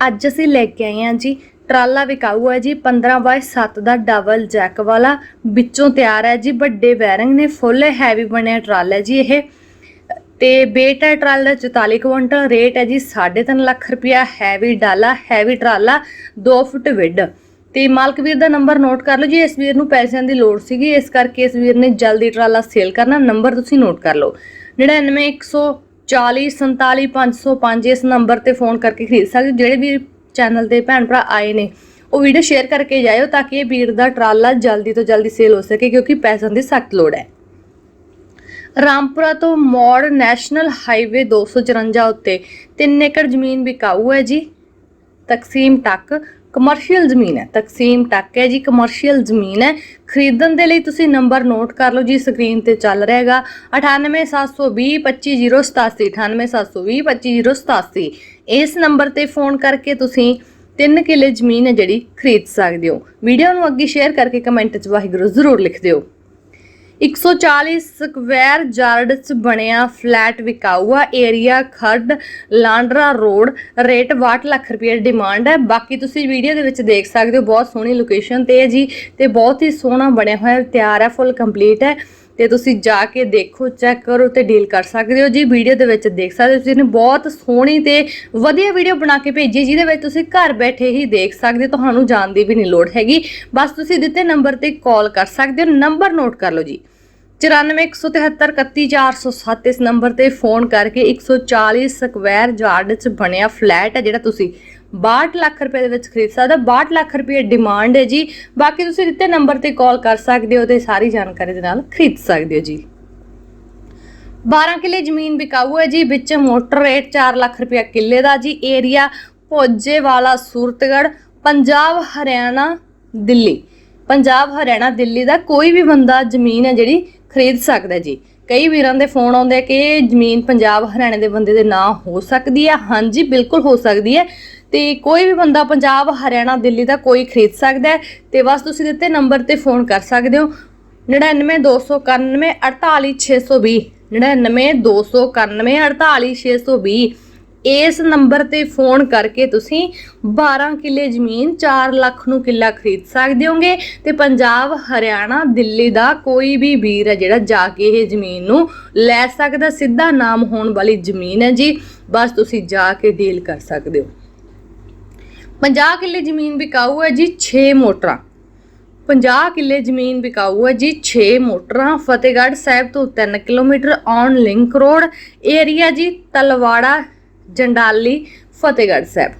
ਅੱਜ ਅਸੀਂ ਲੈ ਕੇ ਆਏ ਹਾਂ ਜੀ, ਟਰਾਲਾ ਵਿਕਾਊ ਹੈ ਜੀ 15 ਬਾਏ 7 ਦਾ ਡਬਲ ਜੈਕ ਵਾਲਾ, ਵਿੱਚੋਂ ਤਿਆਰ ਹੈ ਜੀ, ਵੱਡੇ ਬੈਰਿੰਗ ਨੇ ਫੁੱਲ ਹੈਵੀ ਬਣਿਆ ਟਰਾਲਾ ਜੀ ਇਹ। ਤੇ weight ਹੈ ਟਰਾਲਾ ਦਾ 44 ਕੁਇੰਟਲ ਰੇਟ ਹੈ ਜੀ 3.5 ਲੱਖ ਰੁਪਇਆ ਹੈਵੀ ਡਾਲਾ ਹੈਵੀ ਟਰਾਲਾ 2 ਫੁੱਟ ਵਿੱਡ ਤੇ ਮਾਲਕ ਵੀਰ ਦਾ ਨੰਬਰ ਨੋਟ ਕਰ ਲਓ ਜੀ, ਇਸ ਵੀਰ ਨੂੰ ਪੈਸਿਆਂ ਦੀ ਲੋੜ ਸੀਗੀ, ਇਸ ਕਰਕੇ ਇਸ ਵੀਰ ਨੇ ਜਲਦੀ ਟਰਾਲਾ ਸੇਲ ਕਰਨਾ ਨੰਬਰ ਤੁਸੀਂ ਨੋਟ ਕਰ ਲਓ। 99140 47505 ਇਸ ਨੰਬਰ ਤੇ ਫੋਨ ਕਰਕੇ ਖਰੀਦ ਸਕਦੇ ਜਿਹੜੇ ਵੀ ਚੈਨਲ ਤੇ ਭੈਣ ਭਰਾ ਆਏ ਨੇ, ਉਹ ਵੀਡੀਓ ਸ਼ੇਅਰ ਕਰਕੇ ਜਾਇਓ ਤਾਂ ਕਿ ਇਹ ਵੀਰ ਦਾ ਟਰਾਲਾ ਜਲਦੀ ਤੋਂ ਜਲਦੀ ਸੇਲ ਹੋ ਸਕੇ, ਕਿਉਂਕਿ ਪੈਸਿਆਂ ਦੀ ਸਖਤ ਲੋੜ ਹੈ। ਰਾਮਪੁਰਾ ਤੋਂ ਮੋੜ ਨੈਸ਼ਨਲ ਹਾਈਵੇ 254 ਉੱਤੇ 3 ਏਕੜ ਜ਼ਮੀਨ ਵਿਕਾਊ ਹੈ ਜੀ। ਤਕਸੀਮ ਟੱਕ ਕਮਰਸ਼ੀਅਲ ਜ਼ਮੀਨ ਹੈ। ਤਕਸੀਮ ਟੱਕ ਹੈ ਜੀ ਕਮਰਸ਼ੀਅਲ ਜ਼ਮੀਨ ਹੈ। ਖਰੀਦਣ ਦੇ ਲਈ ਤੁਸੀਂ ਨੰਬਰ ਨੋਟ ਕਰ ਲਓ ਜੀ ਸਕਰੀਨ ਤੇ ਚੱਲ ਰਿਹਾ ਹੈਗਾ। 98720 25087 98720 25087 ਇਸ ਨੰਬਰ ਤੇ ਫੋਨ ਕਰਕੇ ਤੁਸੀਂ 3 ਕਿੱਲੇ ਜ਼ਮੀਨ ਹੈ ਜਿਹੜੀ ਖਰੀਦ ਸਕਦੇ ਹੋ। ਵੀਡੀਓ ਨੂੰ ਅੱਗੇ ਸ਼ੇਅਰ ਕਰਕੇ ਕਮੈਂਟ 'ਚ ਵਾਹਿਗੁਰੂ ਜ਼ਰੂਰ ਲਿਖ ਦਿਓ। 140 ਸਕੁਅਰ ਯਾਰਡ ਚ ਬਣਿਆ flat ਵਿਕਾਊਆ area Kharar Landran road. Rate 62 lakh ਰੁਪਏ ਡਿਮਾਂਡ ਹੈ। ਬਾਕੀ ਤੁਸੀਂ ਵੀਡੀਓ ਦੇ ਵਿੱਚ ਦੇਖ ਸਕਦੇ ਹੋ, ਬਹੁਤ ਸੋਹਣੀ ਲੋਕੇਸ਼ਨ ਤੇ ਹੈ ਜੀ ਤੇ ਬਹੁਤ ਹੀ ਸੋਹਣਾ ਬਣਿਆ ਹੋਇਆ, ਤਿਆਰ ਹੈ, ਫੁੱਲ ਕੰਪਲੀਟ ਹੈ ਤੇ ਤੁਸੀਂ ਜਾ ਕੇ ਦੇਖੋ, ਚੈੱਕ ਕਰੋ ਤੇ ਡੀਲ ਕਰ ਸਕਦੇ ਹੋ ਜੀ। ਵੀਡੀਓ ਦੇ ਵਿੱਚ ਦੇਖ ਸਕਦੇ ਹੋ, ਤੁਸੀਂ ਨੇ ਬਹੁਤ ਸੋਹਣੀ ਤੇ ਵਧੀਆ ਵੀਡੀਓ ਬਣਾ ਕੇ ਭੇਜੀ, ਜਿਹਦੇ ਵਿੱਚ ਤੁਸੀਂ ਘਰ ਬੈਠੇ ਹੀ ਦੇਖ ਸਕਦੇ ਤੁਹਾਨੂੰ ਜਾਣ ਦੀ ਵੀ ਨਹੀਂ ਲੋੜ ਹੈਗੀ। ਬਸ ਤੁਸੀਂ ਦਿੱਤੇ ਨੰਬਰ ਤੇ ਕਾਲ ਕਰ ਸਕਦੇ ਹੋ, ਨੰਬਰ ਨੋਟ ਕਰ ਲਓ ਜੀ। 9417731407 ਇਸ ਨੰਬਰ ਤੇ ਫੋਨ ਕਰਕੇ 140 ਸਕੁਅਰ ਯਾਰਡ ਚ ਬਣਿਆ ਫਲੈਟ ਹੈ, ਜਿਹੜਾ ਤੁਸੀਂ 62 ਲੱਖ ਰੁਪਏ ਦੇ ਵਿੱਚ ਖਰੀਦ ਸਕਦੇ 62 ਲੱਖ ਰੁਪਏ ਡਿਮਾਂਡ ਹੈ ਜੀ। ਬਾਕੀ ਤੁਸੀਂ ਦਿੱਤੇ ਨੰਬਰ ਤੇ ਕਾਲ ਕਰ ਸਕਦੇ ਹੋ ਤੇ ਸਾਰੀ ਜਾਣਕਾਰੀ ਦੇ ਨਾਲ ਖਰੀਦ ਸਕਦੇ ਹੋ ਜੀ। 12 ਕਿੱਲੇ ਜ਼ਮੀਨ ਵਿਕਾਊ ਹੈ ਜੀ, ਵਿੱਚ ਮੋਟਰ ਰੇਟ 4 ਲੱਖ ਰੁਪਏ ਕਿੱਲੇ ਦਾ ਜੀ। ਏਰੀਆ ਭੋਜੇ ਵਾਲਾ ਸੂਰਤਗੜ ਪੰਜਾਬ, ਹਰਿਆਣਾ, ਦਿੱਲੀ। ਪੰਜਾਬ, ਹਰਿਆਣਾ, ਦਿੱਲੀ ਦਾ ਕੋਈ ਵੀ ਬੰਦਾ ਜ਼ਮੀਨ ਹੈ ਜਿਹੜੀ ਖਰੀਦ ਸਕਦਾ ਜੀ। ਕਈ ਵੀਰਾਂ ਦੇ ਫੋਨ ਆਉਂਦੇ ਕਿ ਜ਼ਮੀਨ ਪੰਜਾਬ ਹਰਿਆਣੇ ਦੇ ਬੰਦੇ ਦੇ ਨਾਂ ਹੋ ਸਕਦੀ ਹੈ। ਹਾਂਜੀ, ਬਿਲਕੁਲ ਹੋ ਸਕਦੀ ਹੈ। ਤੇ ਕੋਈ ਵੀ ਬੰਦਾ ਪੰਜਾਬ, ਹਰਿਆਣਾ, ਦਿੱਲੀ ਦਾ ਕੋਈ ਖਰੀਦ ਸਕਦਾ ਹੈ। ਤੇ ਬਸ ਤੁਸੀਂ ਦਿੱਤੇ ਨੰਬਰ ਤੇ ਫੋਨ ਕਰ ਸਕਦੇ ਹੋ। 99291 48620 99291 48620 ਇਸ ਨੰਬਰ ਤੇ ਫੋਨ ਕਰਕੇ ਤੁਸੀਂ 12 ਕਿੱਲੇ ਜ਼ਮੀਨ 4 ਲੱਖ ਨੂੰ ਕਿੱਲਾ ਖਰੀਦ ਸਕਦੇ ਹੋਗੇ ਤੇ ਪੰਜਾਬ, ਹਰਿਆਣਾ, ਦਿੱਲੀ ਦਾ ਕੋਈ ਵੀ ਵੀਰ ਹੈ ਜਿਹੜਾ ਜਾ ਕੇ ਇਹ ਜ਼ਮੀਨ ਨੂੰ ਲੈ ਸਕਦਾ, ਸਿੱਧਾ ਨਾਮ ਹੋਣ ਵਾਲੀ ਜ਼ਮੀਨ ਹੈ ਜੀ, ਬਸ ਤੁਸੀਂ ਜਾ ਕੇ ਡੀਲ ਕਰ ਸਕਦੇ ਹੋ। 50 ਕਿੱਲੇ ਜ਼ਮੀਨ ਵਿਕਾਊ ਹੈ ਜੀ 6 ਮੋਟਰਾਂ। 50 ਕਿੱਲੇ ਜ਼ਮੀਨ ਵਿਕਾਊ ਹੈ ਜੀ 6 ਮੋਟਰਾਂ, ਫਤਿਹਗੜ੍ਹ ਸਾਹਿਬ ਤੋਂ 3 kilometre on link road area ਜੀ, ਤਲਵਾੜਾ ਜੰਡਾਲੀ, ਫਤਿਹਗੜ੍ਹ ਸਾਹਿਬ।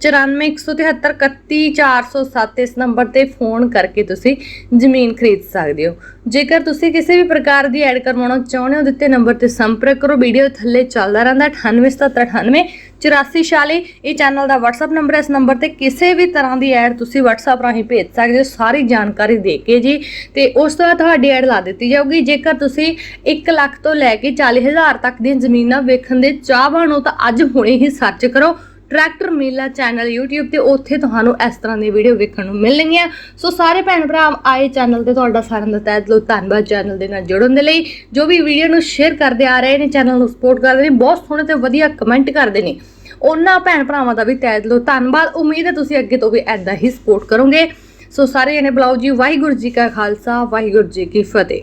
9417731407 ਇਸ ਨੰਬਰ ਤੇ ਫੋਨ ਕਰਕੇ ਤੁਸੀਂ ਜ਼ਮੀਨ ਖਰੀਦ ਸਕਦੇ ਹੋ। ਜੇਕਰ ਤੁਸੀਂ ਕਿਸੇ ਵੀ ਪ੍ਰਕਾਰ ਦੀ ਐਡ ਕਰਵਾਉਣਾ ਚਾਹੁੰਦੇ ਹੋ ਦਿੱਤੇ ਨੰਬਰ ਤੇ ਸੰਪਰਕ ਕਰੋ। ਵੀਡੀਓ ਥੱਲੇ ਚੱਲਦਾ ਰਹਿੰਦਾ 989798 8446 ਇਹ ਚੈਨਲ ਦਾ WhatsApp ਨੰਬਰ ਹੈ। ਇਸ ਨੰਬਰ ਤੇ ਕਿਸੇ ਵੀ ਤਰ੍ਹਾਂ ਦੀ ਐਡ ਤੁਸੀਂ WhatsApp ਰਾਹੀਂ ਭੇਜ ਸਕਦੇ ਹੋ। ਸਾਰੀ ਜਾਣਕਾਰੀ ਦੇ ਕੇ ਜੀ। ਤੇ ਉਸ ਤੋਂ ਬਾਅਦ ਤੁਹਾਡੀ ਐਡ ਲਾ ਦਿੱਤੀ ਜਾਊਗੀ। ਜੇਕਰ ਤੁਸੀਂ 1 ਲੱਖ ਤੋਂ ਲੈ ਕੇ 40000 ਤੱਕ ਦੀਆਂ ਜ਼ਮੀਨਾਂ ਵੇਖਣ ਦੇ ਚਾਹਵਾਨ ਹੋ, ਤਾਂ ਅੱਜ ਹੁਣੇ ਹੀ ਸਰਚ ਕਰੋ। ਟਰੈਕਟਰ ਮੇਲਾ ਚੈਨਲ YouTube ਤੇ ਉੱਥੇ ਤੁਹਾਨੂੰ ਇਸ ਤਰ੍ਹਾਂ ਦੀ ਵੀਡੀਓ ਵੇਖਣ ਨੂੰ ਮਿਲਣਗੀਆਂ। ਸੋ ਸਾਰੇ ਭੈਣ ਭਰਾ ਆਏ ਚੈਨਲ ਤੇ ਤੁਹਾਡਾ ਸਾਰਿਆਂ ਦਾ ਤਹਿ ਦਿਲੋਂ ਧੰਨਵਾਦ ਚੈਨਲ ਦੇ ਨਾਲ ਜੁੜਨ ਦੇ ਲਈ। ਜੋ ਵੀ ਵੀਡੀਓ ਨੂੰ ਸ਼ੇਅਰ ਕਰਦੇ ਆ ਰਹੇ ਨੇ, ਚੈਨਲ ਨੂੰ ਸਪੋਰਟ ਕਰਦੇ ਨੇ, ਬਹੁਤ ਸੋਹਣੇ ਤੇ ਵਧੀਆ ਕਮੈਂਟ ਕਰਦੇ ਨੇ। ਉਹਨਾਂ ਭੈਣ ਭਰਾਵਾਂ ਦਾ ਵੀ ਤਹਿ ਦਿਲੋਂ ਧੰਨਵਾਦ। ਉਮੀਦ ਹੈ ਤੁਸੀਂ ਅੱਗੇ ਤੋਂ ਵੀ ਐਦਾਂ ਹੀ ਸਪੋਰਟ ਕਰੋਗੇ। ਸੋ ਸਾਰੇ ਜਣੇ ਬੁਲਾਓ ਜੀ। ਵਾਹਿਗੁਰੂ ਜੀ ਕਾ ਖਾਲਸਾ, ਵਾਹਿਗੁਰੂ ਜੀ ਕੀ ਫਤਿਹ।